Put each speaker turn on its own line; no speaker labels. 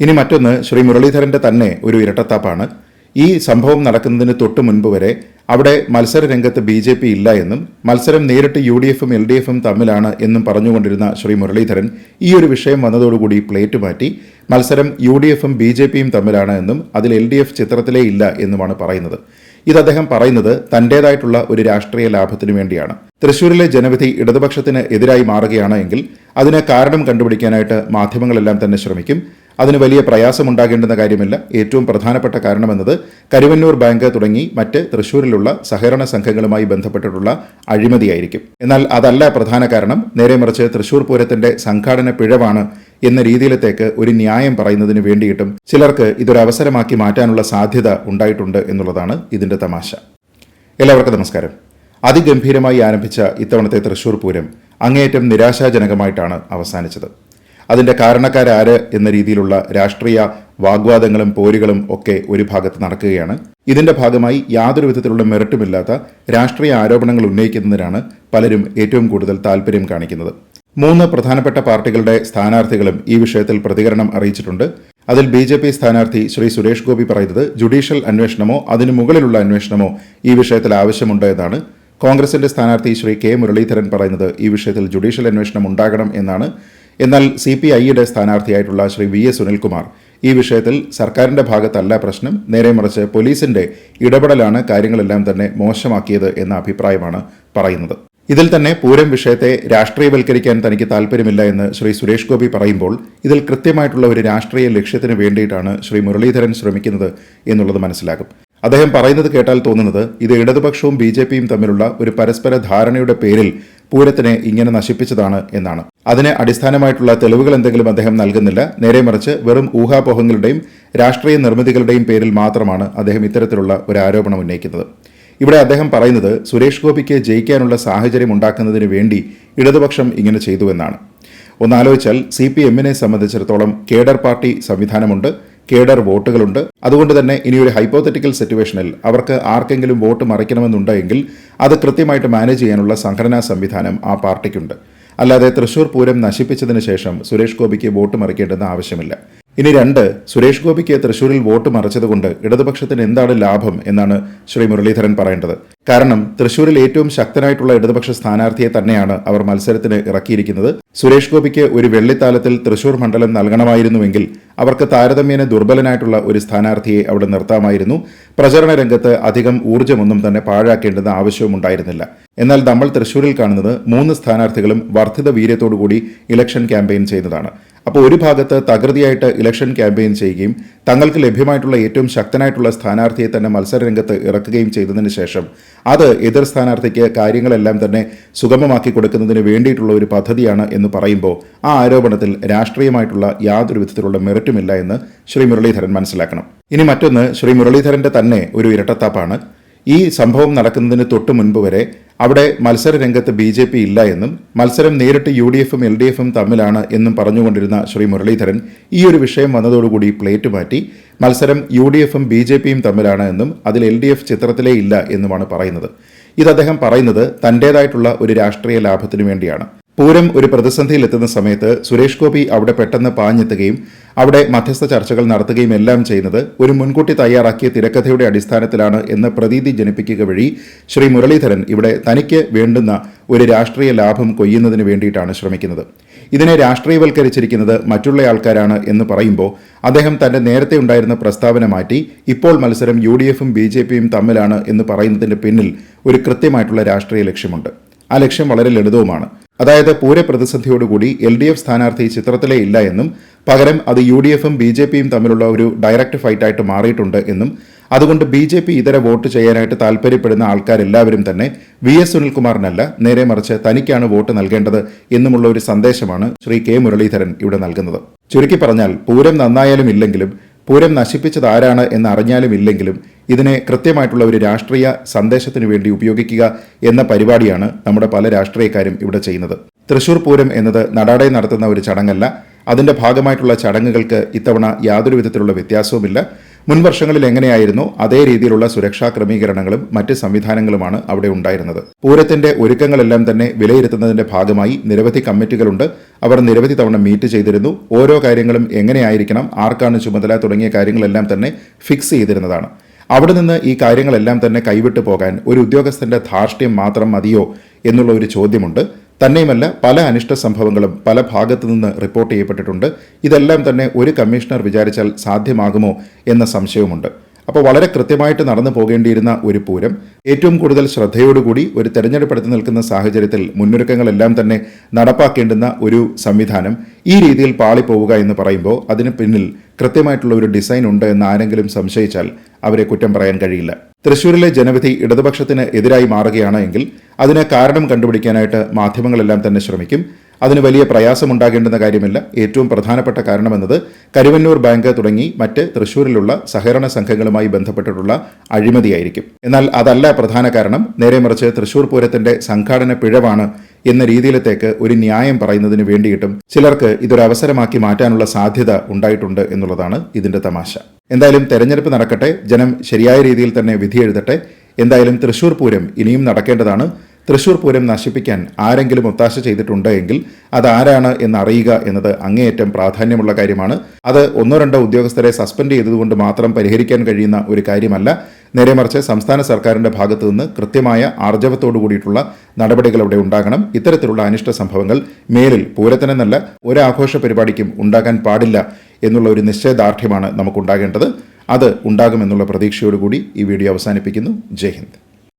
ഇനി മറ്റൊന്ന് ശ്രീ മുരളീധരന്റെ തന്നെ ഒരു ഇരട്ടത്താപ്പാണ്. ഈ സംഭവം നടക്കുന്നതിന് തൊട്ടു മുൻപ് വരെ അവിടെ മത്സര രംഗത്ത് ബി ജെ പി ഇല്ല എന്നും മത്സരം നേരിട്ട് യു ഡി എഫും എൽ ഡി എഫും തമ്മിലാണ് എന്നും പറഞ്ഞുകൊണ്ടിരുന്ന ശ്രീ മുരളീധരൻ ഈ ഒരു വിഷയം വന്നതോടുകൂടി പ്ലേറ്റ് മാറ്റി മത്സരം യു ഡി എഫും ബി ജെ പിയും തമ്മിലാണ് എന്നും അതിൽ എൽ ഡി എഫ് ചിത്രത്തിലേ ഇല്ല എന്നുമാണ് പറയുന്നത്. ഇത് അദ്ദേഹം പറയുന്നത് തന്റേതായിട്ടുള്ള ഒരു രാഷ്ട്രീയ ലാഭത്തിനു വേണ്ടിയാണ്. തൃശൂരിലെ ജനവിധി ഇടതുപക്ഷത്തിന് എതിരായി മാറുകയാണ് എങ്കിൽ അതിന് കാരണം കണ്ടുപിടിക്കാനായിട്ട് മാധ്യമങ്ങളെല്ലാം തന്നെ ശ്രമിക്കും. അതിന് വലിയ പ്രയാസമുണ്ടാകേണ്ടുന്ന കാര്യമില്ല. ഏറ്റവും പ്രധാനപ്പെട്ട കാരണമെന്നത് കരുവന്നൂർ ബാങ്ക് തുടങ്ങി മറ്റ് തൃശൂരിലുള്ള സഹകരണ സംഘങ്ങളുമായി ബന്ധപ്പെട്ടിട്ടുള്ള അഴിമതിയായിരിക്കും. എന്നാൽ അതല്ല പ്രധാന കാരണം നേരെ മറിച്ച് തൃശൂർ പൂരത്തിന്റെ സംഘാടന പിഴവാണ് എന്ന രീതിയിലത്തേക്ക് ഒരു ന്യായം പറയുന്നതിന് വേണ്ടിയിട്ടും ചിലർക്ക് ഇതൊരു അവസരമാക്കി മാറ്റാനുള്ള സാധ്യത ഉണ്ടായിട്ടുണ്ട് എന്നുള്ളതാണ് ഇതിന്റെ തമാശ. എല്ലാവർക്കും നമസ്കാരം. അതിഗംഭീരമായി ആരംഭിച്ച ഇത്തവണത്തെ തൃശൂർ പൂരം അങ്ങേയറ്റം നിരാശാജനകമായിട്ടാണ് അവസാനിച്ചത്. അതിന്റെ കാരണക്കാരാര് എന്ന രീതിയിലുള്ള രാഷ്ട്രീയ വാഗ്വാദങ്ങളും പോരുകളും ഒക്കെ ഒരു ഭാഗത്ത് നടക്കുകയാണ്. ഇതിന്റെ ഭാഗമായി യാതൊരു വിധത്തിലുള്ള മെറിറ്റുമില്ലാത്ത രാഷ്ട്രീയ ആരോപണങ്ങൾ ഉന്നയിക്കുന്നതിനാണ് പലരും ഏറ്റവും കൂടുതൽ താല്പര്യം കാണിക്കുന്നത്. മൂന്ന് പ്രധാനപ്പെട്ട പാർട്ടികളുടെ സ്ഥാനാർത്ഥികളും ഈ വിഷയത്തിൽ പ്രതികരണം അറിയിച്ചിട്ടുണ്ട്. അതിൽ ബി ജെ പി സ്ഥാനാർത്ഥി ശ്രീ സുരേഷ് ഗോപി പറയുന്നത് ജുഡീഷ്യൽ അന്വേഷണമോ അതിനു മുകളിലുള്ള അന്വേഷണമോ ഈ വിഷയത്തിൽ ആവശ്യമുണ്ട് എന്നാണ്. കോൺഗ്രസിന്റെ സ്ഥാനാർത്ഥി ശ്രീ കെ മുരളീധരൻ പറയുന്നത് ഈ വിഷയത്തിൽ ജുഡീഷ്യൽ അന്വേഷണം ഉണ്ടാകണം എന്നാണ്. എന്നാൽ സി പി ഐയുടെ സ്ഥാനാർത്ഥിയായിട്ടുള്ള ശ്രീ വി എസ് സുനിൽകുമാർ ഈ വിഷയത്തിൽ സർക്കാരിന്റെ ഭാഗത്തല്ല പ്രശ്നം. നേരെ മറിച്ച് പോലീസിന്റെ ഇടപെടലാണ് കാര്യങ്ങളെല്ലാം തന്നെ മോശമാക്കിയത് എന്ന അഭിപ്രായമാണ് പറയുന്നത്. ഇതിൽ തന്നെ പൂരം വിഷയത്തെ രാഷ്ട്രീയവൽക്കരിക്കാൻ തനിക്ക് താല്പര്യമില്ല എന്ന് ശ്രീ സുരേഷ് ഗോപി പറയുമ്പോൾ ഇതിൽ കൃത്യമായിട്ടുള്ള ഒരു രാഷ്ട്രീയ ലക്ഷ്യത്തിന് വേണ്ടിയിട്ടാണ് ശ്രീ മുരളീധരൻ ശ്രമിക്കുന്നത് എന്നുള്ളത് മനസ്സിലാകും. അദ്ദേഹം പറയുന്നത് കേട്ടാൽ തോന്നുന്നത് ഇത് ഇടതുപക്ഷവും ബി ജെ പിയും തമ്മിലുള്ള ഒരു പരസ്പര ധാരണയുടെ പേരിൽ പൂരത്തിനെ ഇങ്ങനെ നശിപ്പിച്ചതാണ് എന്നാണ്. അതിനെ അടിസ്ഥാനമായിട്ടുള്ള തെളിവുകൾ എന്തെങ്കിലും അദ്ദേഹം നൽകുന്നില്ല. നേരെ മറിച്ച് വെറും ഊഹാപോഹങ്ങളുടെയും രാഷ്ട്രീയ നിർമ്മിതികളുടെയും പേരിൽ മാത്രമാണ് അദ്ദേഹം ഇത്തരത്തിലുള്ള ഒരു ആരോപണം ഉന്നയിക്കുന്നത്. ഇവിടെ അദ്ദേഹം പറയുന്നത് സുരേഷ് ഗോപിക്ക് ജയിക്കാനുള്ള സാഹചര്യം ഉണ്ടാക്കുന്നതിന് വേണ്ടി ഇടതുപക്ഷം ഇങ്ങനെ ചെയ്തുവെന്നാണ് ഒന്നാലോചിച്ചാൽ സി പി എമ്മിനെ സംബന്ധിച്ചിടത്തോളം കേഡർ പാർട്ടി സംവിധാനമുണ്ട്. കേഡർ വോട്ടുകളുണ്ട്. അതുകൊണ്ട് തന്നെ ഇനിയൊരു ഹൈപ്പോത്തറ്റിക്കൽ സിറ്റുവേഷനിൽ അവർക്ക് ആർക്കെങ്കിലും വോട്ട് മറിക്കണമെന്നുണ്ടെങ്കിൽ അത് കൃത്യമായിട്ട് മാനേജ് ചെയ്യാനുള്ള സംഘടനാ സംവിധാനം ആ പാർട്ടിക്കുണ്ട്. അല്ലാതെ തൃശൂർ പൂരം നശിപ്പിച്ചതിന് ശേഷം സുരേഷ് ഗോപിക്ക് വോട്ട് മറിക്കേണ്ടെന്ന ആവശ്യമില്ല. ഇനി രണ്ട് സുരേഷ് ഗോപിക്ക് തൃശൂരിൽ വോട്ട് മറച്ചതുകൊണ്ട് ഇടതുപക്ഷത്തിന് എന്താണ് ലാഭം എന്നാണ് ശ്രീ മുരളീധരൻ പറയേണ്ടത്. കാരണം തൃശൂരിൽ ഏറ്റവും ശക്തനായിട്ടുള്ള ഇടതുപക്ഷ സ്ഥാനാർത്ഥിയെ തന്നെയാണ് അവർ മത്സരത്തിന് ഇറക്കിയിരിക്കുന്നത്. സുരേഷ് ഗോപിക്ക് ഒരു വെള്ളിത്താലത്തിൽ തൃശൂർ മണ്ഡലം നൽകണമായിരുന്നുവെങ്കിൽ അവർക്ക് താരതമ്യേന ദുർബലനായിട്ടുള്ള ഒരു സ്ഥാനാർത്ഥിയെ അവിടെ നിർത്താമായിരുന്നു. പ്രചരണ രംഗത്ത് അധികം ഊർജമൊന്നും തന്നെ പാഴാക്കേണ്ടെന്ന ആവശ്യവും ഉണ്ടായിരുന്നില്ല എന്നാൽ നമ്മൾ തൃശൂരിൽ കാണുന്നത് മൂന്ന് സ്ഥാനാർത്ഥികളും വർദ്ധിത വീര്യത്തോടുകൂടി ഇലക്ഷൻ ക്യാമ്പയിൻ ചെയ്യുന്നതാണ്. അപ്പോൾ ഒരു ഭാഗത്ത് തകൃതിയായിട്ട് ഇലക്ഷൻ ക്യാമ്പയിൻ ചെയ്യുകയും തങ്ങൾക്ക് ലഭ്യമായിട്ടുള്ള ഏറ്റവും ശക്തനായിട്ടുള്ള സ്ഥാനാർത്ഥിയെ തന്നെ മത്സരരംഗത്ത് ഇറക്കുകയും ചെയ്തതിന് ശേഷം അത് എതിർ സ്ഥാനാർത്ഥിക്ക് കാര്യങ്ങളെല്ലാം തന്നെ സുഗമമാക്കി കൊടുക്കുന്നതിന് വേണ്ടിയിട്ടുള്ള ഒരു പദ്ധതിയാണ് എന്ന് പറയുമ്പോൾ ആ ആരോപണത്തിൽ രാഷ്ട്രീയമായിട്ടുള്ള യാതൊരു വിധത്തിലുള്ള മെറിറ്റുമില്ല എന്ന് ശ്രീ മുരളീധരൻ മനസ്സിലാക്കണം. ഇനി മറ്റൊന്ന് ശ്രീ മുരളീധരന്റെ തന്നെ ഒരു ഇരട്ടത്താപ്പാണ്. ഈ സംഭവം നടക്കുന്നതിന് തൊട്ടു മുൻപ് വരെ അവിടെ മത്സര രംഗത്ത് ബി ജെ പി ഇല്ല എന്നും മത്സരം നേരിട്ട് യു ഡി എഫും എൽ ഡി എഫും തമ്മിലാണ് എന്നും പറഞ്ഞുകൊണ്ടിരുന്ന ശ്രീ മുരളീധരൻ ഈ ഒരു വിഷയം വന്നതോടുകൂടി പ്ലേറ്റ് മാറ്റി മത്സരം യു ഡി എഫും ബി ജെ പിയും തമ്മിലാണ് എന്നും അതിൽ എൽ ഡി എഫ് ചിത്രത്തിലേ ഇല്ല എന്നുമാണ് പറയുന്നത്. ഇത് അദ്ദേഹം പറയുന്നത് തന്റേതായിട്ടുള്ള ഒരു രാഷ്ട്രീയ ലാഭത്തിനു വേണ്ടിയാണ്. പൂരം ഒരു പ്രതിസന്ധിയിലെത്തുന്ന സമയത്ത് സുരേഷ് ഗോപി അവിടെ പെട്ടെന്ന് പാഞ്ഞെത്തുകയും അവിടെ മധ്യസ്ഥ ചർച്ചകൾ നടത്തുകയും എല്ലാം ചെയ്യുന്നത് ഒരു മുൻകൂട്ടി തയ്യാറാക്കിയ തിരക്കഥയുടെ അടിസ്ഥാനത്തിലാണ് എന്ന് പ്രതീതി ജനിപ്പിക്കുക വഴി ശ്രീ മുരളീധരൻ ഇവിടെ തനിക്ക് വേണ്ടുന്ന ഒരു രാഷ്ട്രീയ ലാഭം കൊയ്യുന്നതിന് വേണ്ടിയിട്ടാണ് ശ്രമിക്കുന്നത്. ഇതിനെ രാഷ്ട്രീയവൽക്കരിച്ചിരിക്കുന്നത് മറ്റുള്ള ആൾക്കാരാണ് എന്ന് പറയുമ്പോൾ അദ്ദേഹം തന്റെ നേരത്തെ ഉണ്ടായിരുന്ന പ്രസ്താവന മാറ്റി ഇപ്പോൾ മത്സരം യു ഡി എഫും ബി ജെ പിയും തമ്മിലാണ് എന്ന് പറയുന്നതിന്റെ പിന്നിൽ ഒരു കൃത്യമായിട്ടുള്ള രാഷ്ട്രീയ ലക്ഷ്യമുണ്ട്. ആ ലക്ഷ്യം വളരെ ലളിതവുമാണ്. അതായത് പൂര പ്രതിസന്ധിയോടുകൂടി എൽ ഡി എഫ് സ്ഥാനാർത്ഥി ചിത്രത്തിലേ ഇല്ല എന്നും പകരം അത് യു ഡി എഫും ബി ജെ പിയും തമ്മിലുള്ള ഒരു ഡയറക്റ്റ് ഫൈറ്റായിട്ട് മാറിയിട്ടുണ്ട് എന്നും അതുകൊണ്ട് ബി ജെ പി ഇതര വോട്ട് ചെയ്യാനായിട്ട് താല്പര്യപ്പെടുന്ന ആൾക്കാരെല്ലാവരും തന്നെ വി എസ് സുനിൽകുമാറിനല്ല നേരെ മറിച്ച് തനിക്കാണ് വോട്ട് നൽകേണ്ടത് എന്നുമുള്ള ഒരു സന്ദേശമാണ് ശ്രീ കെ മുരളീധരൻ ഇവിടെ നൽകുന്നത്. ചുരുക്കി പറഞ്ഞാൽ പൂരം നന്നായാലും ഇല്ലെങ്കിലും പൂരം നശിപ്പിച്ചത് ആരാണ് ഇല്ലെങ്കിലും ഇതിനെ കൃത്യമായിട്ടുള്ള ഒരു രാഷ്ട്രീയ സന്ദേശത്തിന് വേണ്ടി ഉപയോഗിക്കുക എന്ന പരിപാടിയാണ് നമ്മുടെ പല രാഷ്ട്രീയക്കാരും ഇവിടെ ചെയ്യുന്നത്. തൃശൂർ പൂരം എന്നത് നടാടെ നടത്തുന്ന ഒരു ചടങ്ങല്ല. അതിന്റെ ഭാഗമായിട്ടുള്ള ചടങ്ങുകൾക്ക് ഇത്തവണ യാതൊരു വിധത്തിലുള്ള വ്യത്യാസവുമില്ല. മുൻ വർഷങ്ങളിൽ എങ്ങനെയായിരുന്നു അതേ രീതിയിലുള്ള സുരക്ഷാ ക്രമീകരണങ്ങളും മറ്റ് സംവിധാനങ്ങളുമാണ് അവിടെ ഉണ്ടായിരുന്നത്. പൂരത്തിന്റെ ഒരുക്കങ്ങളെല്ലാം തന്നെ വിലയിരുത്തുന്നതിന്റെ ഭാഗമായി നിരവധി കമ്മിറ്റികളുണ്ട്. അവർ നിരവധി തവണ മീറ്റ് ചെയ്തിരുന്നു. ഓരോ കാര്യങ്ങളും എങ്ങനെയായിരിക്കണം ആർക്കാണ് ചുമതല തുടങ്ങിയ കാര്യങ്ങളെല്ലാം തന്നെ ഫിക്സ് ചെയ്തിരുന്നതാണ്. അവിടെ നിന്ന് ഈ കാര്യങ്ങളെല്ലാം തന്നെ കൈവിട്ടു പോകാൻ ഒരു ഉദ്യോഗസ്ഥന്റെ ധാർഷ്ട്യം മാത്രം മതിയോ എന്നുള്ള ഒരു ചോദ്യമുണ്ട്. തന്നെയുമല്ല പല അനിഷ്ട സംഭവങ്ങളും പല ഭാഗത്തു നിന്ന് റിപ്പോർട്ട് ചെയ്യപ്പെട്ടിട്ടുണ്ട്. ഇതെല്ലാം തന്നെ ഒരു കമ്മീഷണർ വിചാരിച്ചാൽ സാധ്യമാകുമോ എന്ന സംശയവുമുണ്ട്. അപ്പോൾ വളരെ കൃത്യമായിട്ട് നടന്നു പോകേണ്ടിയിരുന്ന ഒരു പൂരം. ഏറ്റവും കൂടുതൽ ശ്രദ്ധയോടുകൂടി ഒരു തെരഞ്ഞെടുപ്പ് അടുത്ത് നിൽക്കുന്ന സാഹചര്യത്തിൽ മുന്നൊരുക്കങ്ങളെല്ലാം തന്നെ നടപ്പാക്കേണ്ടുന്ന ഒരു സംവിധാനം ഈ രീതിയിൽ പാളിപ്പോവുക എന്ന് പറയുമ്പോൾ അതിന് പിന്നിൽ കൃത്യമായിട്ടുള്ള ഒരു ഡിസൈൻ ഉണ്ട് എന്ന് ആരെങ്കിലും സംശയിച്ചാൽ അവരെ കുറ്റം പറയാൻ കഴിയില്ല. തൃശൂരിലെ ജനവിധി ഇടതുപക്ഷത്തിന് എതിരായി മാറുകയാണ് എങ്കിൽ അതിന് കാരണം കണ്ടുപിടിക്കാനായിട്ട് മാധ്യമങ്ങളെല്ലാം തന്നെ ശ്രമിക്കും. അതിന് വലിയ പ്രയാസമുണ്ടാകേണ്ടുന്ന കാര്യമില്ല. ഏറ്റവും പ്രധാനപ്പെട്ട കാരണമെന്നത് കരുവന്നൂർ ബാങ്ക് തുടങ്ങി മറ്റ് തൃശൂരിലുള്ള സഹകരണ സംഘങ്ങളുമായി ബന്ധപ്പെട്ടിട്ടുള്ള അഴിമതിയായിരിക്കും. എന്നാൽ അതല്ല പ്രധാന കാരണം. നേരെ മറിച്ച് തൃശൂർ പൂരത്തിന്റെ സംഘാടന പിഴവാണ് എന്ന രീതിയിലത്തേക്ക് ഒരു ന്യായം പറയുന്നതിന് വേണ്ടിയിട്ടും ചിലർക്ക് ഇതൊരു അവസരമാക്കി മാറ്റാനുള്ള സാധ്യത ഉണ്ടായിട്ടുണ്ട് എന്നുള്ളതാണ് ഇതിന്റെ തമാശ. എന്തായാലും തെരഞ്ഞെടുപ്പ് നടക്കട്ടെ. ജനം ശരിയായ രീതിയിൽ തന്നെ വിധിയെഴുതട്ടെ എന്തായാലും തൃശൂർ പൂരം ഇനിയും നടക്കേണ്ടതാണ്. തൃശൂർ പൂരം നശിപ്പിക്കാൻ ആരെങ്കിലും ഒത്താശ ചെയ്തിട്ടുണ്ട് എങ്കിൽ അതാരാണ് എന്ന് അറിയുക എന്നത് അങ്ങേയറ്റം പ്രാധാന്യമുള്ള കാര്യമാണ്. അത് ഒന്നോ രണ്ടോ ഉദ്യോഗസ്ഥരെ സസ്പെൻഡ് ചെയ്തതുകൊണ്ട് മാത്രം പരിഹരിക്കാൻ കഴിയുന്ന ഒരു കാര്യമല്ല. നേരെ മറിച്ച് സംസ്ഥാന സർക്കാരിന്റെ ഭാഗത്തു നിന്ന് കൃത്യമായ ആർജവത്തോടു കൂടിയിട്ടുള്ള നടപടികൾ അവിടെ ഉണ്ടാകണം. ഇത്തരത്തിലുള്ള അനിഷ്ട സംഭവങ്ങൾ മേലിൽ പൂരത്തിനെന്നല്ല ഒരാഘോഷ പരിപാടിക്കും ഉണ്ടാകാൻ പാടില്ല എന്നുള്ള ഒരു നിശ്ചയദാർഢ്യമാണ് നമുക്കുണ്ടാകേണ്ടത്. അത് ഉണ്ടാകുമെന്നുള്ള പ്രതീക്ഷയോടുകൂടി ഈ വീഡിയോ അവസാനിപ്പിക്കുന്നു. ജയ് ഹിന്ദ്.